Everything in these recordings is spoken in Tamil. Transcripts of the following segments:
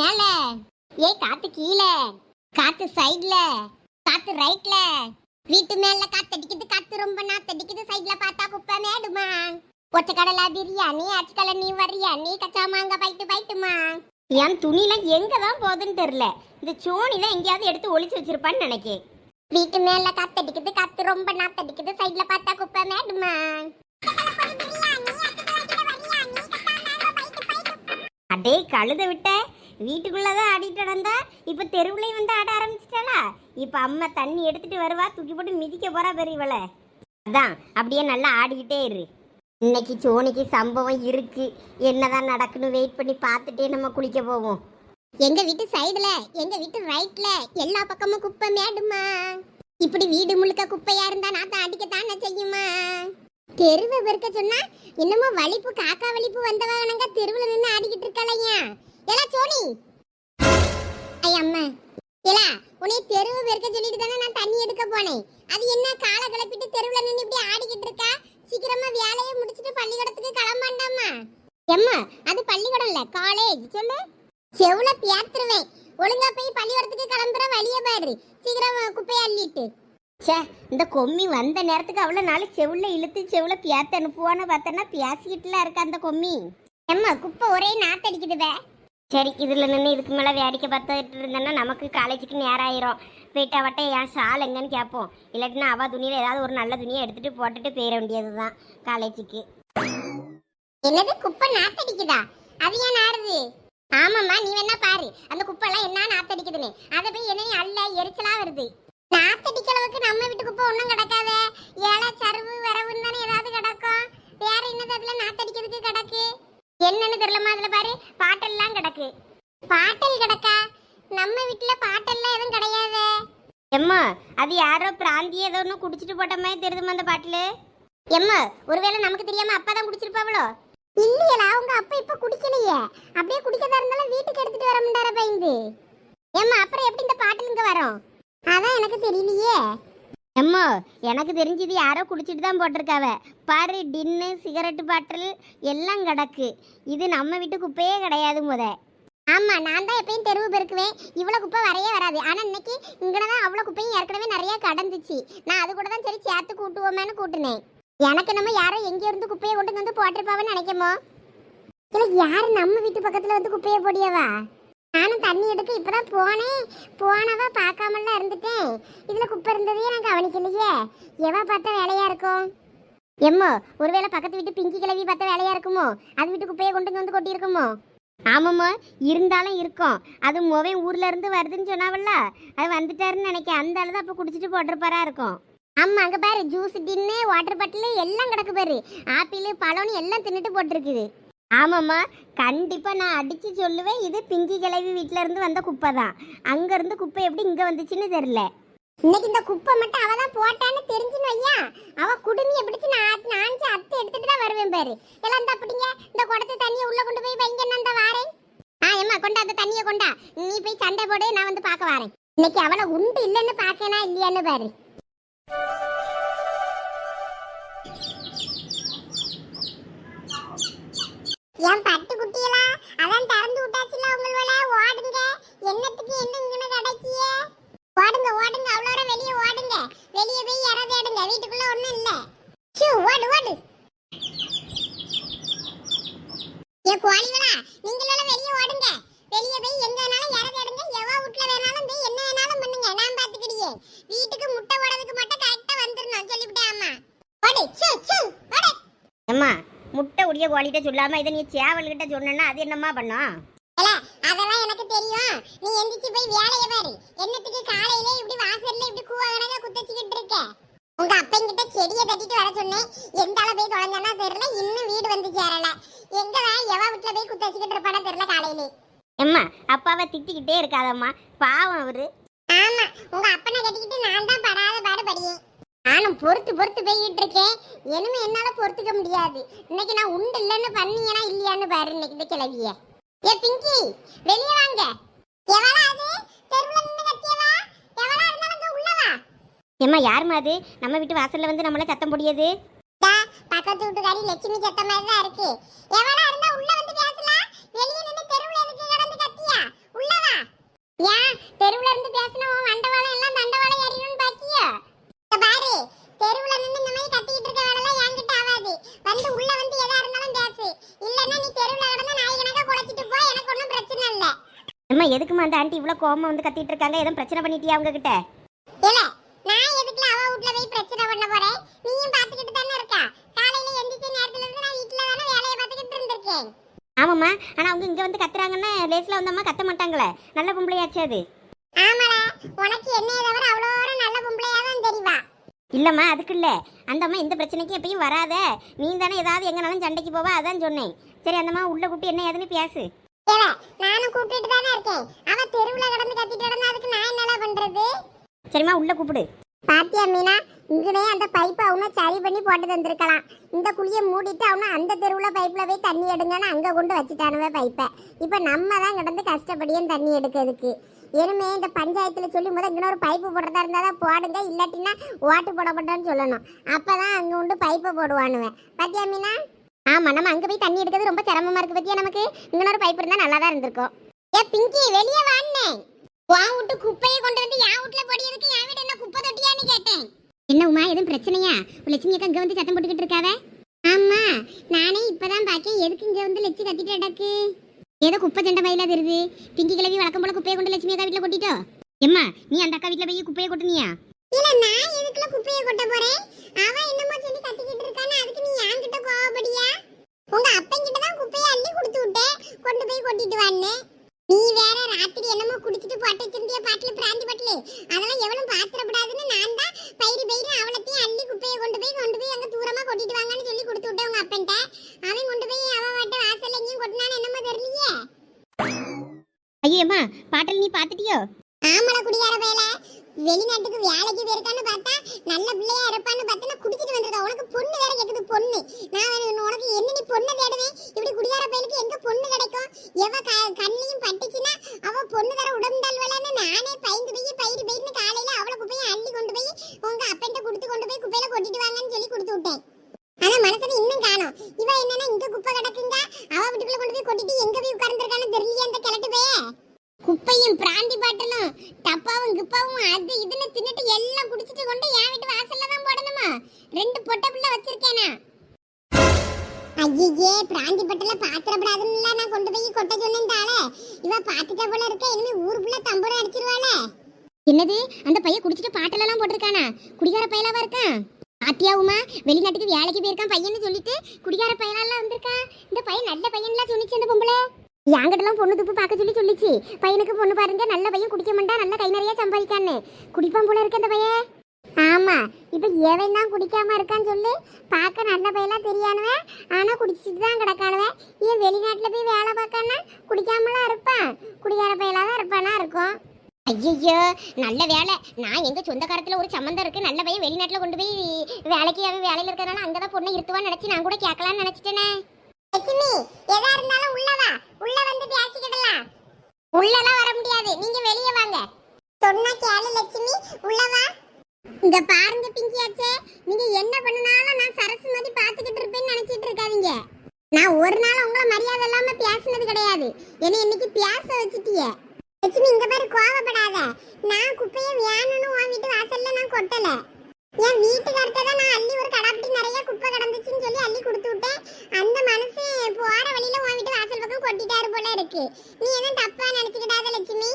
மேல. ஏய் காத்து கீழே. காத்து சைடுல காத்து ரைட்ல வீட்டு மேல காத்தடிக்குது காத்து ரொம்ப நாத்தடிக்குது சைடுல பார்த்தா குப்பை மேடுமா? ஒற்றை கடலா பிரியாணி அச்சுக்கல நீ வரியா நீ கச்சா மாங்க பைட்டு பைட்டுமா என் துணிலாம் எங்க தான் போகுதுன்னு தெரியல. இந்த சோனி தான் எங்கேயாவது எடுத்து ஒளிச்சு வச்சிருப்பான்னு நினைக்கேன். வீட்டு மேல காத்தடிக்குது காத்து ரொம்ப நாத்தடிக்குது சைடுல பார்த்தா குப்பை மேடுமா? அடே கழுத விட்ட. வீட்டுக்குள்ளதான் ஆடிட்டு நடந்தா? இப்ப தெருவுலையும் வந்து ஆட ஆரம்பிச்சிட்டாளா? இப்ப அம்மா தண்ணி எடுத்துட்டு வருவா தூக்கி போட்டு மிதிக்க போறா பெரியவளை அதான் அப்படியே நல்லா ஆடிக்கிட்டே இரு. இன்னைக்கு சோனிக்கு சம்பவம் இருக்கு. என்னதான் நடக்குன்னு வெயிட் பண்ணி பார்த்துட்டே நம்ம குளிக்க போவோம். எங்க வீட்டு சைடுல எங்க வீட்டு ரைட்ல எல்லா பக்கமும் குப்பை மேடுமா? இப்படி வீடு முழுக்க குப்பையா இருந்தா நான் அடிக்கத்தானே செய்யுமா? தெருவை பெருக்க சொன்னா இன்னமும் வலிப்பு காக்கா வலிப்பு வந்தவங்க தெருவுல நின்று ஆடிக்கிட்டு இருக்கலையா ஏலா சோனி. ஐயா அம்மா. ஏலா உன்னை தெருவு வெறுக்க சொல்லிட்டு தானே நான் தண்ணி எடுக்க போனேன். அது என்ன காலை கிளப்பிட்டு தெருவுல நின்று இப்படி ஆடிக்கிட்டு இருக்கா? சீக்கிரமா வேலையை முடிச்சிட்டு பள்ளிக்கூடத்துக்கு கிளம்பாண்டாமா? எம்மா அது பள்ளிக்கூடம் இல்ல காலேஜ் சொல்லு. செவுல பேத்துருவேன். ஒழுங்கா போய் பள்ளிக்கூடத்துக்கு கிளம்புற வழிய பாரு. சீக்கிரம் குப்பையை அள்ளிட்டு. ச்சே இந்த கொம்மி வந்த நேரத்துக்கு அவ்வளோ நாள் செவுல இழுத்து செவுல பேத்து அனுப்புவான்னு பார்த்தேன்னா பேசிக்கிட்டுலாம் இருக்கா அந்த கொம்மி? எம்மா குப்பை ஒரே நாத்தடிக்குதுவே சரி இதில் நின்று இதுக்கு மேலே வேடிக்கை பார்த்துட்டு இருந்தேன்னா நமக்கு காலேஜுக்கு நேரம் ஆயிரும் போயிட்டா வட்ட என் ஷால் எங்கன்னு கேட்போம் இல்லாட்டினா அவள் துணியில் ஏதாவது ஒரு நல்ல துணியை எடுத்துகிட்டு போட்டுட்டு போயிட வேண்டியது தான் காலேஜுக்கு என்னது குப்பை நாத்தடிக்குதா? அது ஏன் நாடுது ஆமாம்மா நீ வேணா பாரு. அந்த குப்பைலாம் என்ன நாத்தடிக்குதுன்னு? அதை போய் என்ன அல்ல எரிச்சலா வருது. நாத்தடிக்க அளவுக்கு நம்ம வீட்டு குப்பை ஒன்றும் கிடக்காதே. ஏழை சருவு வரவுன்னு தானே ஏதாவது கிடக்கும். வேற என்னது அதில் நாத்தடிக்கிறதுக்கு கிடக்கு? என்னன்னு தெரியலமா அதுல பாரு பாட்டெல்லாம் கிடக்கு. பாட்டல் கிடக்கா? நம்ம வீட்டுல பாட்டெல்லாம் எதுவும் கிடையாது. எம்மா அது யாரோ பிராந்திய ஏதோ ஒன்று குடிச்சிட்டு போட்ட மாதிரி தெரியுதுமா அந்த பாட்டில். எம்மா ஒருவேளை நமக்கு தெரியாம அப்பா தான் குடிச்சிருப்பாவளோ? இல்லையலா அவங்க அப்பா இப்ப குடிக்கலையே. அப்படியே குடிக்கதா இருந்தாலும் வீட்டுக்கு எடுத்துட்டு வர முடியாத பயந்து. ஏம்மா அப்புறம் எப்படி இந்த பாட்டில் இங்க வரும்? அதான் எனக்கு தெரியலையே. எம்மா எனக்கு தெரிஞ்சது யாரோ குடிச்சிட்டு தான் போட்டிருக்காவ. பாரு டின்னு சிகரெட்டு பாட்டில் எல்லாம் கிடக்கு. இது நம்ம வீட்டு குப்பையே கிடையாது முத. ஆமா நான் தான் எப்பயும் தெருவு பெருக்குவேன். இவ்வளவு குப்பை வரையே வராது. ஆனா இன்னைக்கு இங்கதான் அவ்வளவு குப்பையும் ஏற்கனவே நிறைய கடந்துச்சு. நான் அது கூட தான் சரி சேர்த்து கூட்டுவோமேன்னு கூட்டினேன். எனக்கு நம்ம யாரோ எங்க இருந்து குப்பையை கொண்டு வந்து போட்டிருப்பாவன்னு நினைக்கமோ? இல்லை யார் நம்ம வீட்டு பக்கத்துல வந்து குப்பையை போடியவா நானும் தண்ணி எடுக்க இப்பதான் போனேன் போனவா பார்க்காமலாம் இருந்துட்டேன். இதுல குப்பை இருந்ததையே நான் கவனிக்கலையே. எவ பார்த்த வேலையா இருக்கும்? எம்மோ ஒருவேளை பக்கத்து வீட்டு பிங்கி கிளவி பார்த்த வேலையா இருக்குமோ? அது வீட்டு குப்பையை கொண்டு வந்து கொட்டியிருக்குமோ? ஆமாம்மா இருந்தாலும் இருக்கும். அது மொவை ஊர்ல இருந்து வருதுன்னு சொன்னாவல்ல? அது வந்துட்டாருன்னு நினைக்க அந்த ஆளு தான் அப்போ குடிச்சிட்டு போட்டிருப்பாரா இருக்கும். ஆமா அங்க பாரு ஜூஸ் டின்னு வாட்டர் பாட்டில் எல்லாம் கிடக்கு பாரு. ஆப்பிள் பழம்னு எல்லாம் தின்னுட்டு போட்டிருக்குது. ஆமாம்மா கண்டிப்பாக நான் அடித்து சொல்லுவேன். இது பிங்கி கிளவி வீட்டிலேருந்து இருந்து வந்த குப்பை தான் அங்கேருந்து குப்பை எப்படி இங்கே வந்துச்சுன்னு தெரில இன்னைக்கு இந்த குப்பை மட்டும் அவள் தான் போட்டான்னு தெரிஞ்சுன்னு வையா? அவள் குடுமியை எப்படிச்சு நான் நாஞ்சு அத்தை எடுத்துட்டு தான் வருவேன் பாரு. எல்லாம் இந்த அப்படிங்க இந்த குடத்து தண்ணியை உள்ளே கொண்டு போய் வைங்க நான் தான் வாரேன். ஆ ஏம்மா கொண்டா அந்த தண்ணியை கொண்டா. நீ போய் சண்டை போடு நான் வந்து பார்க்க வரேன். இன்னைக்கு அவளை உண்டு இல்லைன்னு பார்க்கனா இல்லையான்னு பாரு. என் பட்டு குட்டியெல்லாம் அதான் திறந்து விட்டாச்சுல உங்களோட ஓடுங்க. என்னத்துக்கு என்ன இங்கன கிடைக்கிய ஓடுங்க ஓடுங்க அவ்வளோட வெளியே ஓடுங்க வெளியே போய் இற தேடுங்க வீட்டுக்குள்ள ஒண்ணும் இல்ல சூ ஓடு ஓடு ஏ கோழிகளா நீங்களெல்லாம் வெளியே ஓடுங்க வெளியே போய் எங்க வேணாலும் இற தேடுங்க எவா வீட்ல வேணாலும் போய் என்ன வேணாலும் பண்ணுங்க நான் பாத்துக்கிடியே வீட்டுக்கு முட்டை போடுறதுக்கு மட்டும் கரெக்டா வந்துடணும் சொல்லிவிட்டேன் அம்மா ஓடு சூ சூ ஓடு அம்மா கோழிட்ட சொல்லாம இதை நீ சேவல்கிட்ட சொன்னா அது என்னம்மா பண்ணும்? அதெல்லாம் எனக்கு தெரியும். நீ எந்திரிச்சு போய் வேலைய பாரு. என்னத்துக்கு காலையில இப்படி வாசல்ல இப்படி கூவாகனக குத்தச்சிக்கிட்டு இருக்க? உங்க அப்பங்கிட்ட செடியை தட்டிட்டு வர சொன்னேன். எந்த அளவு போய் தொலைஞ்சானா தெரியல இன்னும் வீடு வந்து சேரல. எங்கதான் எவ வீட்டுல போய் குத்தச்சிக்கிட்டு இருப்பானோ தெரியல காலையில. அம்மா அப்பாவை திட்டிக்கிட்டே இருக்காதம்மா. பாவம் அவரு. ஆமா உங்க அப்பனை கட்டிக்கிட்டு நான் தான் படாத பாடு படியேன். நானும் பொறுத்து பொறுத்து போய்கிட்டு இருக்கேன். இனிமே என்னால பொறுத்துக்க முடியாது. இன்னைக்கு நான் உண்டு இல்லைன்னு பண்ணீங்கன்னா இல்லையான்னு பாரு இன்னைக்கு இந்த கிளவிய ஏ பிங்கி வெளியே வாங்க. எவளா அது? தெருவுல நின்னு கத்தியவா? எவளா இருந்தாலும் அங்க உள்ள வா. ஏம்மா யாரும்மா அது? நம்ம வீட்டு வாசல்ல வந்து நம்மள சத்தம் போடியது பக்கத்து வீட்டுக்காரி லட்சுமி சத்த மாதிரி தான் இருக்கு. எவளா இருந்தா உள்ள வந்து பேசலாம் வெளியே நின்னு தெருவுல எதுக்கு கிடந்து கத்தியா? ஏன் தெருவுல இருந்து பேசினா உன் வண்டவாளம் எல்லாம் தண்டவாளம் ஏறிடும்னு பாக்கியா பாரு தெருவுல நின்னு இந்த மாதிரி கத்திக்கிட்டு இருக்க வேலை என்கிட்ட ஆகாது வந்து உள்ள வந்து எதா இருந்தாலும் பேசு இல்லன்னா நீ தெருவுல கிடந்து நாய் கணக்கா குலைச்சிட்டு போ எனக்கு ஒன்றும் பிரச்சனை இல்ல அம்மா எதுக்குமா அந்த ஆண்டி இவ்வளோ கோவமா வந்து கத்திட்டு இருக்காங்க? எதுவும் பிரச்சனை பண்ணிட்டியா அவங்க கிட்ட இல்ல நான் எதுக்குல அவ வீட்ல போய் பிரச்சனை பண்ண போறேன்? நீயும் பாத்துக்கிட்டு தானே இருக்கா. காலையில எந்திரிச்ச நேரத்துல இருந்து நான் வீட்ல தானே வேலையை பார்த்துக்கிட்டு இருந்திருக்கேன். ஆமாம்மா. ஆனால் அவங்க இங்கே வந்து கத்துறாங்கன்னா லேஸில் வந்தம்மா கத்த மாட்டாங்களே. நல்ல பொம்பளையாச்சு அது. ஆமாடா உனக்கு என்னைய தவிர அவ்வளோ நல்ல பொம்பளையா தான் தெரிவா இல்லைம்மா அதுக்கு இல்லை. அந்த அம்மா எந்த பிரச்சனைக்கும் எப்பயும் வராத. நீ தானே ஏதாவது எங்கனாலும் சண்டைக்கு போவா அதான் சொன்னேன். சரி அந்த அம்மா உள்ள கூப்பிட்டு என்ன ஏதுன்னு பேசு. நானும் கூப்பிட்டுட்டு தானே இருக்கேன். அவ தெருவுல கிடந்து கத்திட்டு கிடந்தா அதுக்கு நான் என்னடா பண்றது? சரிம்மா உள்ள கூப்பிடு. பாத்தியா மீனா இங்கனே அந்த பைப்பை அவனை சரி பண்ணி போட்டு தந்திருக்கலாம். இந்த குழியை மூடிட்டு அவனை அந்த தெருவுல பைப்ல போய் தண்ணி எடுங்கன்னு அங்க கொண்டு வச்சுட்டானுவே பைப்பை. இப்ப நம்ம தான் கிடந்து கஷ்டப்படியும் தண்ணி எடுக்கிறதுக்கு. இனிமே இந்த பஞ்சாயத்துல சொல்லி முதல் இன்னொரு பைப்பு போடுறதா இருந்தா தான் போடுங்க இல்லாட்டினா ஓட்டு போடப்பட்டோன்னு சொல்லணும். அப்பதான் அங்க உண்டு பைப்பை போடுவானுவேன் பாத்தியா மீனா? ஆமாம் நம்ம அங்கே போய் தண்ணி எடுக்கிறது ரொம்ப சிரமமா இருக்கு பத்தியா நமக்கு? இன்னொரு பைப் இருந்தால் நல்லா தான் இருந்திருக்கும். ஏ பிங்கி வெளியே வாண்ணே. உன் விட்டு குப்பையை கொண்டு வந்து என் வீட்டுல பொடியதுக்கு என் வீடு என்ன குப்பை தொட்டியான்னு கேட்டேன். என்ன உமா எதுவும் பிரச்சனையா? லட்சுமி அக்கா இங்கே வந்து சத்தம் போட்டுக்கிட்டு இருக்காவே? ஆமா நானே இப்பதான் பாக்கேன். எதுக்கு இங்க வந்து லட்சி கத்திட்டு கிடக்கு? ஏதோ குப்பை சண்டை பையில தெரியுது பிங்கி கிளவி வழக்கம் போல குப்பையை கொண்டு லட்சுமி அக்கா வீட்டுல கொட்டிட்டோ? எம்மா நீ அந்த அக்கா வீட்டுல போய் குப்பையை கொட்டுனியா? இல்ல நான் எதுக்குள்ள குப்பையை கொட்ட போறேன்? அவன் என்னமோ சொல்லி கத்திக்கிட்டு இருக்கானே அதுக்கு நீ என்கிட்ட கோவப்படியா? உங்க அப்பன் கிட்ட தான் குப்பையை அள்ளி கொடுத்து விட்டேன். கொண்டு போய் கொட்டிட்டு வான்னு. நீ வேற ராத்திரி என்னமோ குடிச்சிட்டு போட்டு வச்சிருந்திய பாட்டில் பிராந்தி பாட்டில். அதெல்லாம் எவனும் பாத்திரப்படாதுன்னு நான் தான் பயிறு பயிறு அவளத்தையும் அள்ளி குப்பையை கொண்டு போய் கொண்டு போய் அங்க தூரமா கொட்டிட்டு வாங்கன்னு சொல்லி கொடுத்து விட்டேன் உங்க அப்பன்ட்ட. அவன் கொண்டு போய் அவன் வாட்ட வாசல்ல எங்கேயும் கொட்டினான்னு என்னமோ தெரியலையே. ஐயோ அம்மா பாட்டில் நீ பார்த்துட்டியோ ஆமல குடியார பயல வெளிநாட்டுக்கு வேலைக்கு போயிருக்கான்னு பார்த்தா நல்ல பிள்ளையா இருப்பான்னு பார்த்து நான் குடிச்சிட்டு வந்திருக்கா உனக்கு பொண்ணு வேற கேக்குது பொண்ணு. நான் உனக்கு என்ன நீ பொண்ணு தேடுவேன்? இப்படி குடியார பயலுக்கு எங்க பொண்ணு கிடைக்கும்? எவ கண்ணையும் பட்டுச்சுன்னா அவ பொண்ணு தர உடம்பு நானே பயந்து பாத்துட்ட போல இருக்க. இனிமே ஊருக்குள்ள தம்பரம் அடிச்சிருவாளே. என்னது? அந்த பையன் குடிச்சிட்டு பாட்டலெல்லாம் போட்டிருக்கானா? குடிகார பையலாவா இருக்கான் பாத்தியா உமா? வெளிநாட்டுக்கு வேலைக்கு போயிருக்கான் பையன்னு சொல்லிட்டு குடிகார பயலாலாம் வந்திருக்கான் இந்த பையன் நல்ல பையன்லாம் சொன்னிச்சு அந்த பொம்பளை. என்கிட்டலாம் பொண்ணு துப்பு பார்க்க சொல்லி சொல்லிச்சு. பையனுக்கு பொண்ணு பாருங்க நல்ல பையன் குடிக்க மாட்டா நல்ல கை நிறைய சம்பாதிக்கான்னு. குடிப்பான் போல இருக்க அந்த பையன். ஆமா இப்ப எவன் தான் குடிக்காம இருக்கான்னு சொல்லி. பார்க்க நல்ல பையலா தெரியானுவன் ஆனா குடிச்சிட்டு தான் கிடக்கானுவன் ஏன் வெளிநாட்டுல போய் வேலை பார்க்கன்னா குடிக்காமலாம் இருப்பான். குடியார பையலா தான் இருப்பானா இருக்கும். ஐயோ நல்ல வேலை. நான் எங்க சொந்தக்காரத்துல ஒரு சம்மந்தம் இருக்கு. நல்ல பையன் வெளிநாட்டுல கொண்டு போய் வேலைக்கு அவன் வேலையில இருக்கறனால அங்கதான் பொண்ணை இருத்துவான்னு நினைச்சு நான் கூட கேட்கலாம்னு நினைச்சிட்டேனே. லட்சுமி எதா இருந்தாலும் உள்ள வா. உள்ள வந்து பேசிக்கிடலாம். உள்ளலாம் வர முடியாது. நீங்க வெளியே வாங்க. சொன்னா கேளு லட்சுமி. உள்ள வா. இங்க பாருங்க பிங்கியாச்சே நீங்க என்ன பண்ணுனாலும் நான் சரசு மாதிரி பாத்துக்கிட்டு இருப்பேன்னு நினைச்சிட்டு இருக்காதீங்க நான் ஒரு நாள் உங்களை மரியாதை இல்லாம பேசினது கிடையாது என்னை இன்னைக்கு பேச வச்சுட்டிய லட்சுமி இங்க பாரு கோவப்படாத நான் குப்பையை வேணும்னு உன் வீட்டு வாசல்ல நான் கொட்டல என் வீட்டுக்கார்ட்ட தான் நான் அள்ளி ஒரு கடாப்பட்டி நிறைய குப்பை கிடந்துச்சுன்னு சொல்லி அள்ளி கொடுத்து விட்டேன் அந்த மனசு போற வழியில உன் வீட்டு வாசல் பக்கம் கொட்டிட்டாரு போல இருக்கு நீ என்ன தப்பா நினைச்சுக்கிட்டாத லட்சுமி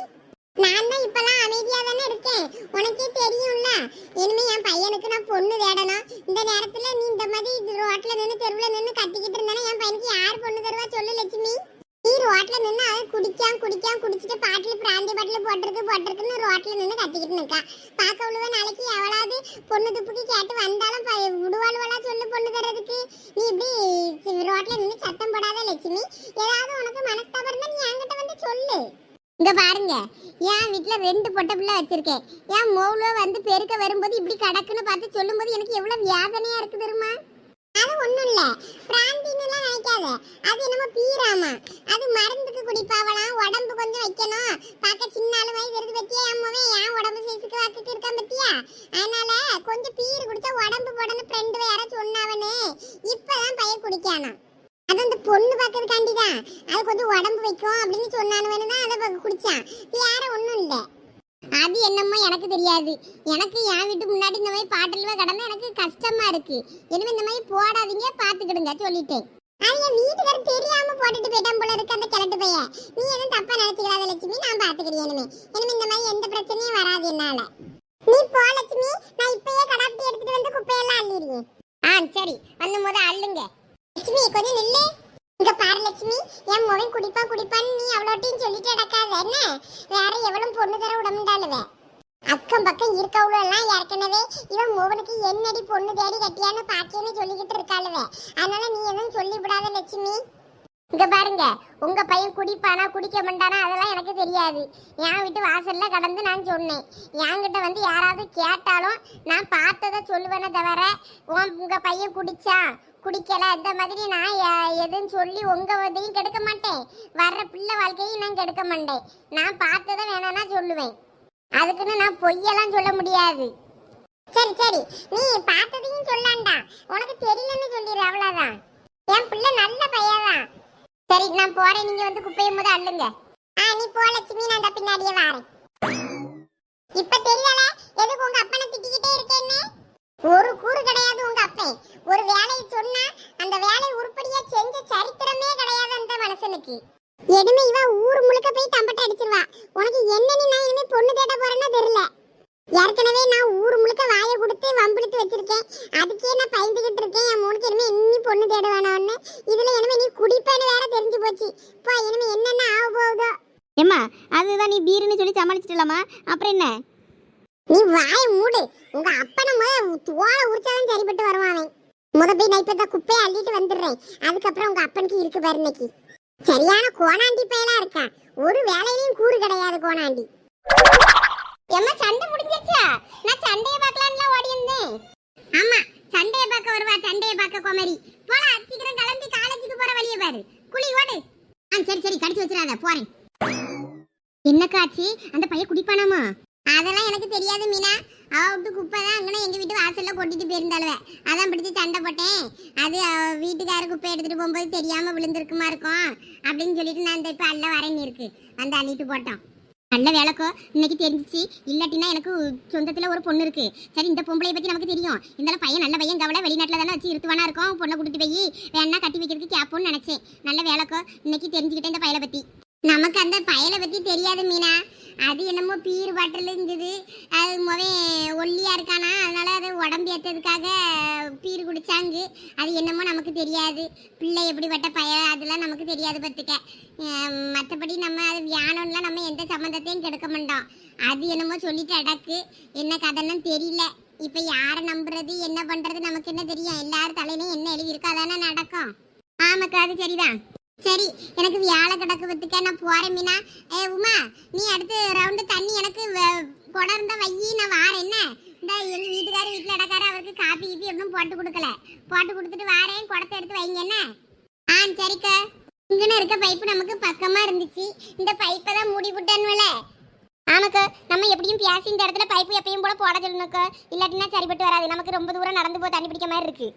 நான் தான் இப்பெல்லாம் அமைதியா தானே இருக்கேன் உனக்கே தெரியும்ல. இனிமே என் பையனுக்கு நான் பொண்ணு தேடணும். இந்த நேரத்துல நீ இந்த மாதிரி ரோட்ல நின்று தெருவுல நின்னு கட்டிக்கிட்டு இருந்தானே என் பையனுக்கு யார் பொண்ணு தருவா சொல்லு லட்சுமி. நீ ரோட்ல நின்று அவன் குடிக்கான் குடிக்கான் குடிச்சிட்டு பாட்டில் பிராந்தி பாட்டில் போட்டிருக்கு போட்டிருக்குன்னு ரோட்ல நின்று கத்திக்கிட்டு நிக்கா. பார்க்க உள்ளவ நாளைக்கு எவ்வளவு பொண்ணு துப்புக்கு கேட்டு வந்தாலும் ப- விடுவாளுவலா சொல்லு பொண்ணு தர்றதுக்கு. நீ இப்படி ரோட்ல நின்று சத்தம் போடாத லட்சுமி. ஏதாவது உனக்கு மனஸ்தாபம் இருந்தா நீ என்கிட்ட வந்து சொல்லு. இங்க பாருங்க. என் வீட்டில் ரெண்டு பொட்டை பிள்ளை வச்சிருக்கேன். என் மோவுல வந்து பெருக்க வரும்போது இப்படி கிடக்குன்னு பார்த்து சொல்லும்போது எனக்கு எவ்வளோ வேதனையாக இருக்கு தெரியுமா? அது ஒன்றும் இல்லை. பிராந்தின்னுலாம் நினைக்காத. அது என்னமோ பீராமா அது மருந்துக்கு குடிப்பாவலாம் உடம்பு கொஞ்சம் வைக்கணும். பார்க்க சின்ன அளவு வயசு இருக்கு பத்தியா? என் மகன் என் உடம்பு சைஸுக்கு வாக்குக்கு இருக்கான் பத்தியா? அதனால கொஞ்சம் பீர் குடிச்சா உடம்பு போடணும் ஃப்ரெண்டு வேற சொன்னாவனே. இப்பதான் பையன் குடிக்கானா அது அந்த பொண்ணு பார்க்கறதுக்காண்டி தான் அது கொஞ்சம் உடம்பு வைக்கும் அப்படின்னு சொன்னானு தான் அதை குடிச்சான். வேற ஒன்றும் இல்லை. அது என்னமோ எனக்கு தெரியாது. எனக்கு என் வீட்டு முன்னாடி இந்த மாதிரி பாட்டில் கடந்தா எனக்கு கஷ்டமா இருக்கு. எனவே இந்த மாதிரி போடாதீங்க பாத்துக்கிடுங்க சொல்லிட்டேன். அது என் வீட்டுக்காரர் தெரியாம போட்டுட்டு போயிட்டான் போல இருக்கு அந்த கிழட்டு பையன் நீ எதுவும் தப்பா நினைச்சுக்கிறாத லட்சுமி நான் பாத்துக்கிறேன் இனிமே. இனிமே இந்த மாதிரி எந்த பிரச்சனையும் வராது என்னால. நீ போ லட்சுமி நான் இப்பயே கடாப்டி எடுத்துட்டு வந்து குப்பையெல்லாம் அள்ளிடுறேன் ஆ சரி. வந்து முத அள்ளுங்க. லட்சுமி கொஞ்சம் நில்லு. இங்க பாரு லட்சுமி என் மகன் குடிப்பா குடிப்பான்னு நீ அவ்வளோட்டையும் சொல்லிட்டு நடக்காத என்ன? வேற எவ்வளவு பொண்ணு தர விடமுண்டாளுவ அக்கம் பக்கம் இருக்கவளோ எல்லாம் ஏற்கனவே இவன் மோகனுக்கு என்னடி பொண்ணு தேடி கட்டியான்னு பாக்கியன்னு சொல்லிக்கிட்டு இருக்காளுவே. அதனால நீ எதுவும் சொல்லிவிடாத லட்சுமி. இங்க பாருங்க உங்க பையன் குடிப்பானா குடிக்க மாட்டானா அதெல்லாம் எனக்கு தெரியாது. என் வீட்டு வாசல்ல கடந்து நான் சொன்னேன். என்கிட்ட வந்து யாராவது கேட்டாலும் நான் பார்த்ததை சொல்லுவேனே தவிர உன் உங்க பையன் குடிச்சா குடிக்கல இந்த மாதிரி நான் எதுன்னு எதுவும் சொல்லி உங்க இதையும் கெடுக்க மாட்டேன். வர்ற பிள்ளை வாழ்க்கையும் நான் கெடுக்க மாட்டேன். நான் பார்த்ததை வேணாம்னா சொல்லுவேன். அதுக்குன்னு நான் பொய்யெல்லாம் சொல்ல முடியாது. சரி சரி. நீ பார்த்ததையும் சொல்லாண்டா. உனக்கு தெரியலன்னு சொல்லிடு அவ்வளவுதான். என் பிள்ளை நல்ல பையன்தான் சரி நான் போறேன். நீங்க வந்து குப்பையை போது அள்ளுங்க. ஆ நீ போ லட்சுமி. நான் அந்த பின்னாடியே வரேன். இப்ப தெரியல? எதுக்கு உங்க அப்பனை திட்டிக்கிட்டே இருக்கேன்னு? ஒரு கூறு கிடையாது உங்க அப்பே. ஒரு வேலையை சொன்னா அந்த வேலையை உருப்படியா செஞ்ச சரித்திரமே கிடையாது அந்த மனுஷனுக்கு. எதுமே இவ ஊர் முழுக்க போய் தம்பட்ட அடிச்சிருவா. உனக்கு என்னன்னு நான் இனிமே பொண்ணு தேட போறேன்னா தெரியல. ஏற்கனவே நான் ஊர் முழுக்க வாயை கொடுத்து வம்பிழுத்து வச்சிருக்கேன். அதுக்கே நான் பயந்துகிட்டு இருக்கேன். என் மூணுக்கு இனிமே இன்னி பொண்ணு தேட வேணாம்னு. இதுல இனிமே நீ குடிப்பேன்னு வேற தெரிஞ்சு போச்சு. இப்போ இனிமே என்னென்ன ஆக போகுதோ. ஏம்மா அதுதான் நீ பீருன்னு சொல்லி சமாளிச்சிட்டலாமா? அப்புறம் என்ன? நீ வாய மூடு. உங்க அப்பனை முத தோலை உரிச்சாதான் சரிப்பட்டு வருவான் முத போய் நான் குப்பையை அள்ளிட்டு வந்துடுறேன். அதுக்கப்புறம் உங்க அப்பனுக்கு இருக்கு பாரு இன்னைக்கு. சரியான கோணாண்டி பயலா இருக்கான் ஒரு வேலையிலயும் கூறு கிடையாது கோணாண்டி. எம்மா சண்டை முடிஞ்சிருச்சா? நான் சண்டையை பார்க்கலாம்ல ஓடி இருந்தேன் ஆமா சண்டையை பார்க்க வருவா சண்டையை பார்க்க குமரி போலாம் சீக்கிரம் கிளம்பி காலேஜுக்கு போற வழியை பாரு. குழி ஓடு. ஆ சரி சரி கடிச்சு வச்சிடாத போறேன். என்ன காட்சி அந்த பையன் குடிப்பானாமா? அதெல்லாம் எனக்கு தெரியாது மீனா. அவ விட்டு குப்பை தான் அங்கே எங்கள் வீட்டு வாசலில் கொட்டிட்டு போயிருந்தாளுவே. அதான் பிடிச்சி சண்டை போட்டேன். அது வீட்டுக்கார குப்பை எடுத்துகிட்டு போகும்போது தெரியாமல் விழுந்திருக்குமா இருக்கும்? அப்படின்னு சொல்லிட்டு நான் இந்த இப்போ அல்ல வரேன்னு இருக்கு அந்த அள்ளிட்டு போட்டோம். நல்ல வேலைக்கோ இன்னைக்கு தெரிஞ்சிச்சு. இல்லாட்டினா எனக்கு சொந்தத்தில் ஒரு பொண்ணு இருக்கு. சரி இந்த பொம்பளைய பற்றி நமக்கு தெரியும். இருந்தாலும் பையன் நல்ல பையன் கவலை வெளிநாட்டில் தானே வச்சு இருத்துவானா இருக்கும்? பொண்ணை கூட்டிட்டு போய் வேணா கட்டி வைக்கிறதுக்கு கேப்போன்னு நினச்சேன். நல்ல வேலைக்கோ இன்னைக்கு தெரிஞ்சுக்கிட்டேன் இந்த பையனை பற்றி நமக்கு அந்த பயலை பத்தி தெரியாது மீனா. அது என்னமோ பீர் பாட்டில் இருந்தது. அது முவே ஒல்லியா இருக்கானா? அதனால அது உடம்பு ஏற்றதுக்காக பீர் குடிச்சாங்க. அது என்னமோ நமக்கு தெரியாது. பிள்ளை எப்படிப்பட்ட பய அதெல்லாம் நமக்கு தெரியாது பார்த்துக்க மற்றபடி நம்ம அது வியானம்லாம் நம்ம எந்த சம்மந்தத்தையும் கெடுக்க மாட்டோம். அது என்னமோ சொல்லிட்டு அடக்கு. என்ன கதைன்னு தெரியல. இப்போ யாரை நம்புறது என்ன பண்ணுறது நமக்கு என்ன தெரியும்? எல்லாரும் தலையிலையும் என்ன எழுதியிருக்கோ அதானே நடக்கும். ஆமாக்கா அது சரிதான். சரி எனக்கு வியாழ கிடக்கு பத்துக்க நான் போறேன் மீனா. ஏ உமா நீ அடுத்து ரவுண்டு தண்ணி எனக்கு வ- வையி நான் வாரேன் என்ன? இந்த எங்கள் வீட்டுக்காரர் வீட்டுல இடக்காரு அவருக்கு காப்பி கீப்பி ஒன்றும் போட்டு கொடுக்கல. போட்டு கொடுத்துட்டு வாரேன் குடத்தை எடுத்து வைங்க என்ன? ஆ சரிக்கா. இங்கன்னு இருக்க பைப்பு நமக்கு பக்கமா இருந்துச்சு. இந்த பைப்பை தான் மூடி விட்டேன்னுல ஆமாக்கா நம்ம எப்படியும் பேசி இந்த இடத்துல பைப்பு எப்பயும் போல போட சொல்லணுக்கா. இல்லாட்டினா சரிப்பட்டு வராது. நமக்கு ரொம்ப தூரம் நடந்து போய் தண்ணி பிடிக்க மாதிரி இருக்கு.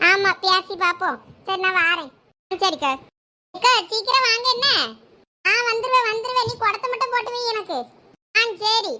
ஆமா பேசி பார்ப்போம் சரி நான் வாரேன். சரிக்கா அக்கா சீக்கிரம் வாங்க என்ன? ஆ வந்துருவேன் வந்துருவேன். நீ குடத்தை மட்டும் போட்டுவீங்க எனக்கு. ஆ சரி.